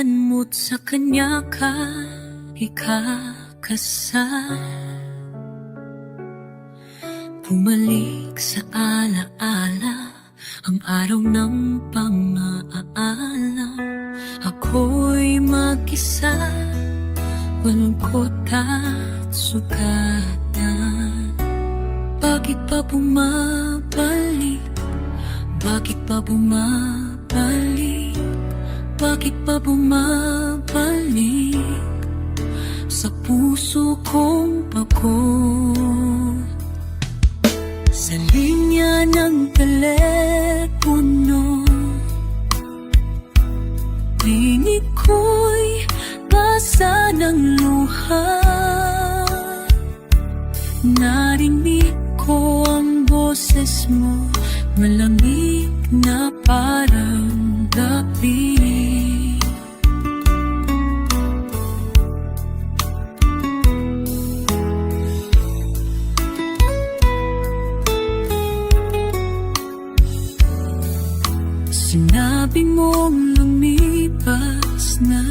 Pangalan mo't sa kanya ka Ikakasal Bumalik sa alaala Ang araw ng pang-aalam Ako'y mag-isa Malungkot at sugatan Bakit pa bumabalik? Bakit pa bumabalik? Bakit pa bumabalik? Sa puso kong pagod Sa linya ng telepono Tinig ko'y basa ng luha Narinig ko ang boses mo Malamig na parang gabi. Sinabi mong lumipas na.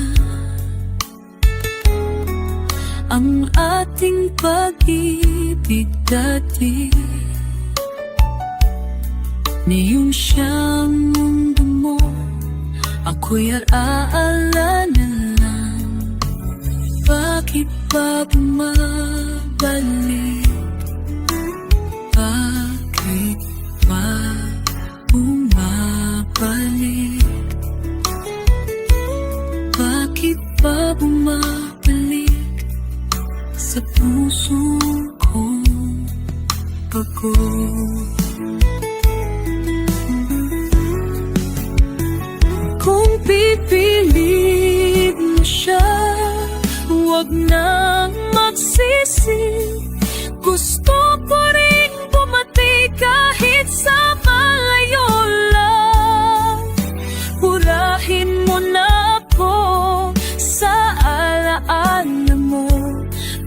Ang ating pag-ibig dati Ngayon siyang mundo mo Ako'y alaala na lang Bakit ba bumabalik? Bakit ba bumabalik? Bakit ba bumabalik sa puso ko pagod? Pipilit mo siya, huwag nang magsisi. Gusto ko rin bumati kahit sa malayo lang. Purahin mo na ako sa alaala mo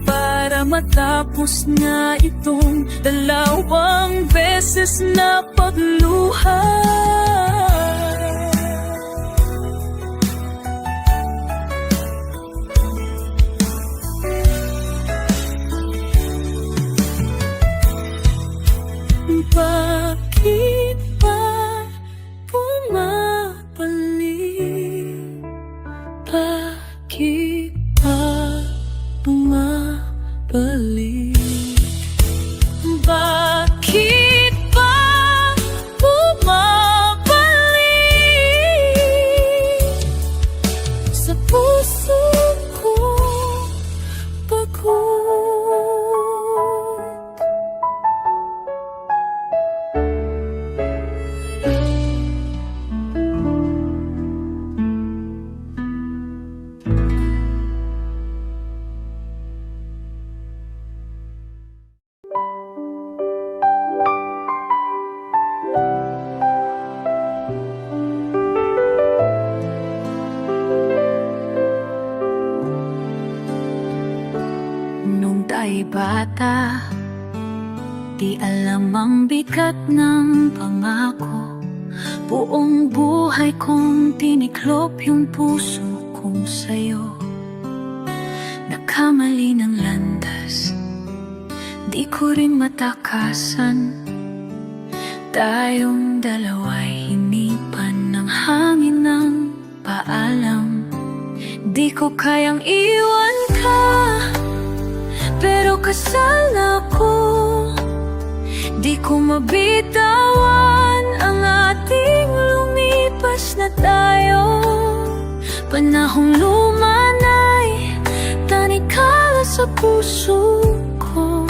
para matapos na itong dalawang beses na pagluha. Bakit ba bumabalik? Bakit ba bumabalik? Bata Di alam ang bigat ng pangako. Buong buhay kong tiniklop yung puso kong sa'yo. Nakamali ng landas Di ko rin matakasan. Tayong dalawa'y hinipan ng hangin ng paalam. Di ko kayang iwan ka Pero kasal ako. Di ko mabitawan Ang ating lumipas na tayo. Panahong lumanay Tanikala sa puso ko.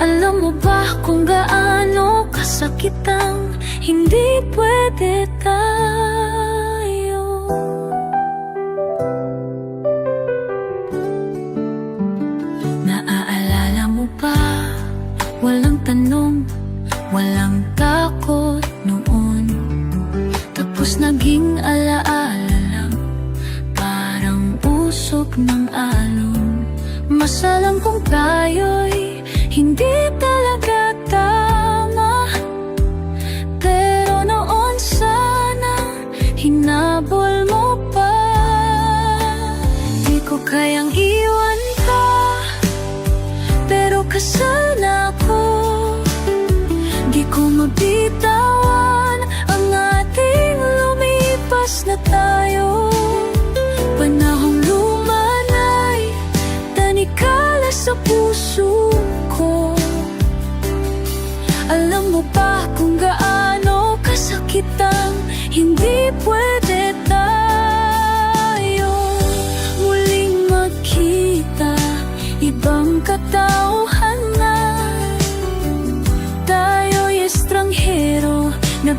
Alam mo ba kung gaano kasakit ang Hindi pwede tayo Mabitawan Ang ating lumipas na tayo. Panahong lumanay Tanikala sa puso ko. Alam mo ba kung gaano kasakit ang Hindi pwede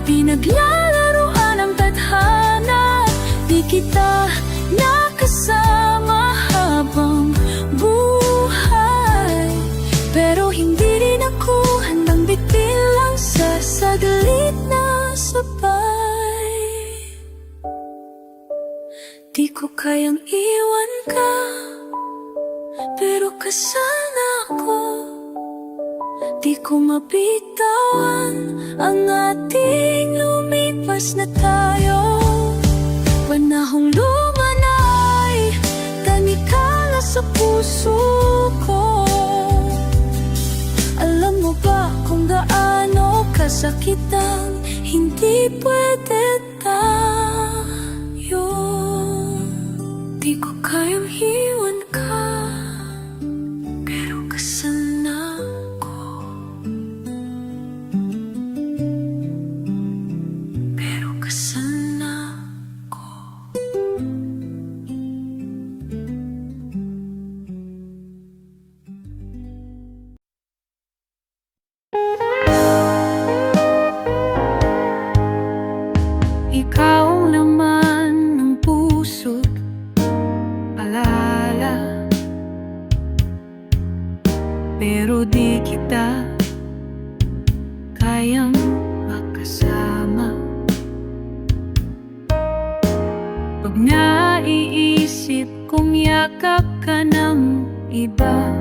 pinaglalaroan ng tadhana. Di kita nakasama habang buhay. Pero hindi rin ako handang bitilang sa saglit na sabay. Di ko kayang iwan ka Pero kasana ako Di ko mabitawan Ang ating lumipas na tayo. Panahong lumanay Tanikala sa puso ko. Alam mo ba kung gaano kasakit ang Hindi pwede Pero di kita kayang makasama. Pag naiisip kong yakap ka ng iba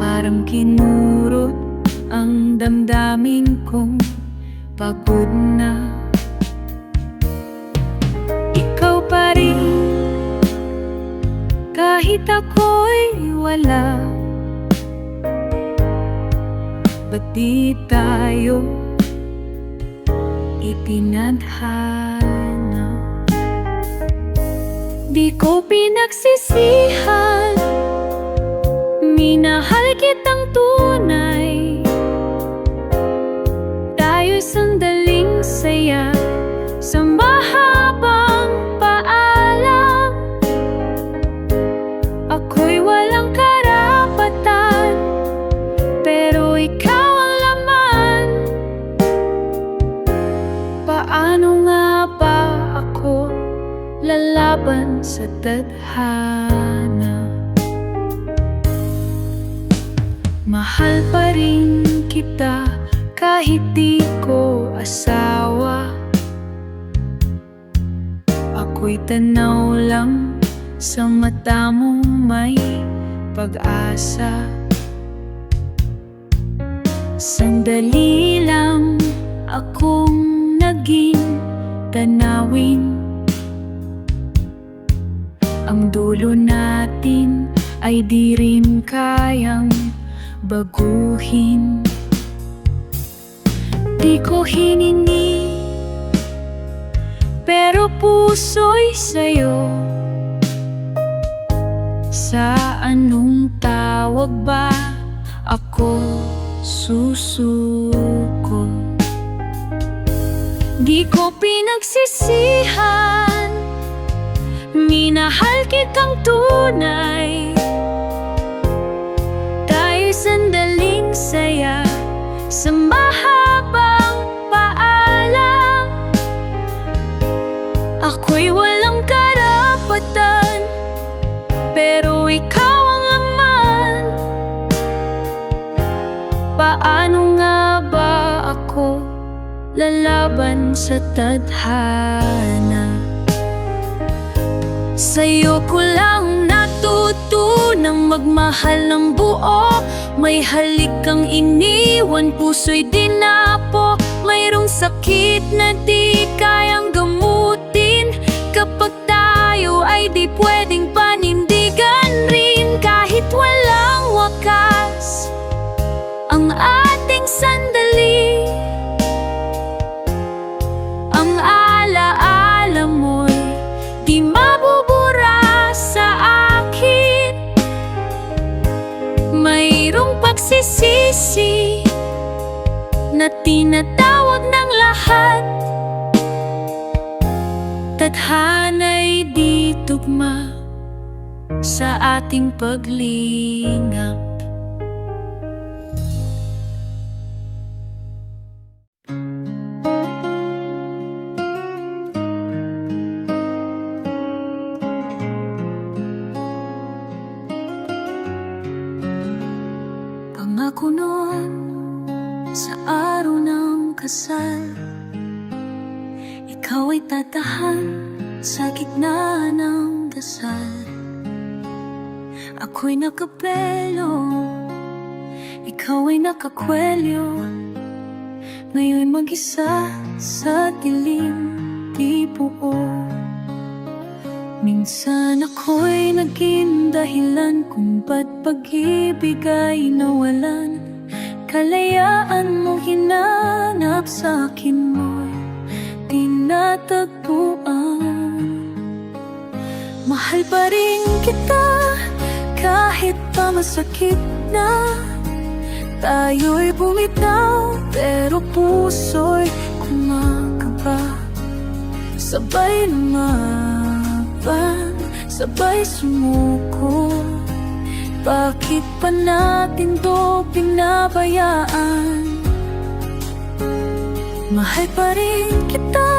Parang kinurot ang damdamin kong pagod na kahit ako'y wala Ba't di tayo itinadhana Di ko pinagsisihan Minahal kitang tunay tadhana Mahal pa rin kita kahit di ko asawa. Ako'y tanaw lang sa mata mo may pag-asa. Sandali lang akong naging tanawin Ang dulo natin ay di rin kayang baguhin. Di ko hinini Pero puso'y sa'yo. Sa anong tawag ba ako susuko? Di ko pinagsisihan Minahal kitang tunay. Tayo sandaling saya Sa mahabang paalam? Ako'y walang karapatan Pero ikaw ang laman. Paano nga ba ako Lalaban sa tadhana Sa'yo ko lang natutunan natutunang magmahal ng buo. May halik kang iniwan, puso'y dinapo. Mayroong sakit na di kayang gamutin. Kapag tayo ay di pwedeng pagsisisi na tinatawag ng lahat. Tadhana'y di tugma sa ating paglingap Pangako noon sa araw ng kasal. Ikaw ay tatahan sa gitna ng dasal. Ako'y nakapelo Ikaw ay nakakwelyo. Ngayon mag-isa sa dilim di buo Minsan ako'y naging dahilan kung ba't pag-ibig ay nawalan. Kalayaan mo hinanap sa akin mo'y tinatagpuan. Mahal pa rin kita kahit pa masakit na. Tayo'y bumitaw pero puso'y kumakaba. Sabay lumaban, sabay sumuko. Bakit pa natin to pinabayaan? Mahal pa rin kita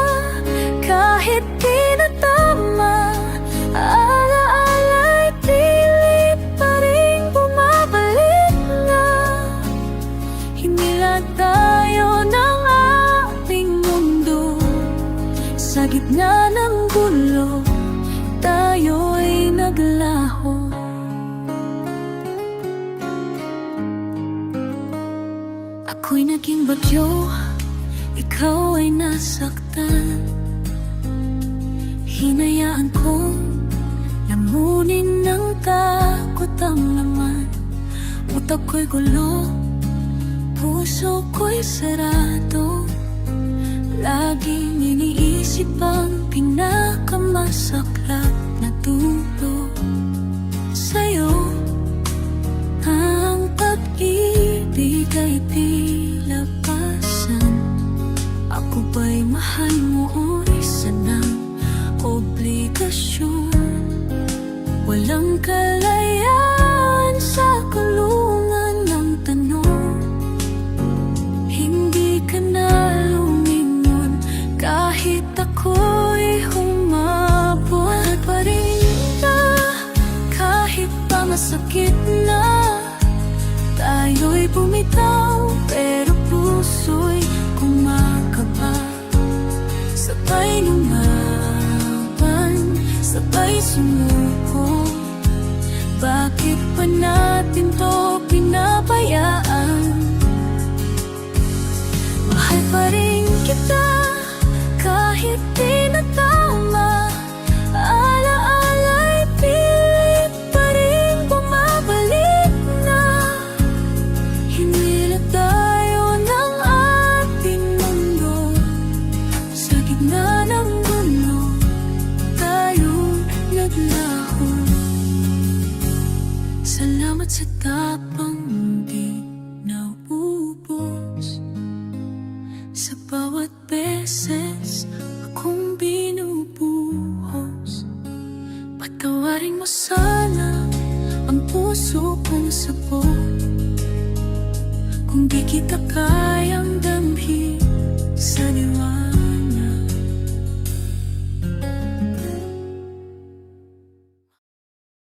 kahit di na tama. Alaala'y pilit pa rin bumabalik na. Hinila tayo ng ating mundo. Sa gitna ng gulo Ako'y naging bagyo Ikaw ay nasaktan. Hinayaan kong Lamunin ng takot ang laman. Utak ko'y gulo Puso ko'y sarado. Laging iniisip ang pinakamasaklap pa masakit na Tayo'y bumitaw pero puso'y kumakaba. Sabay lumaban, sabay sumuko. Bakit pa natin to stop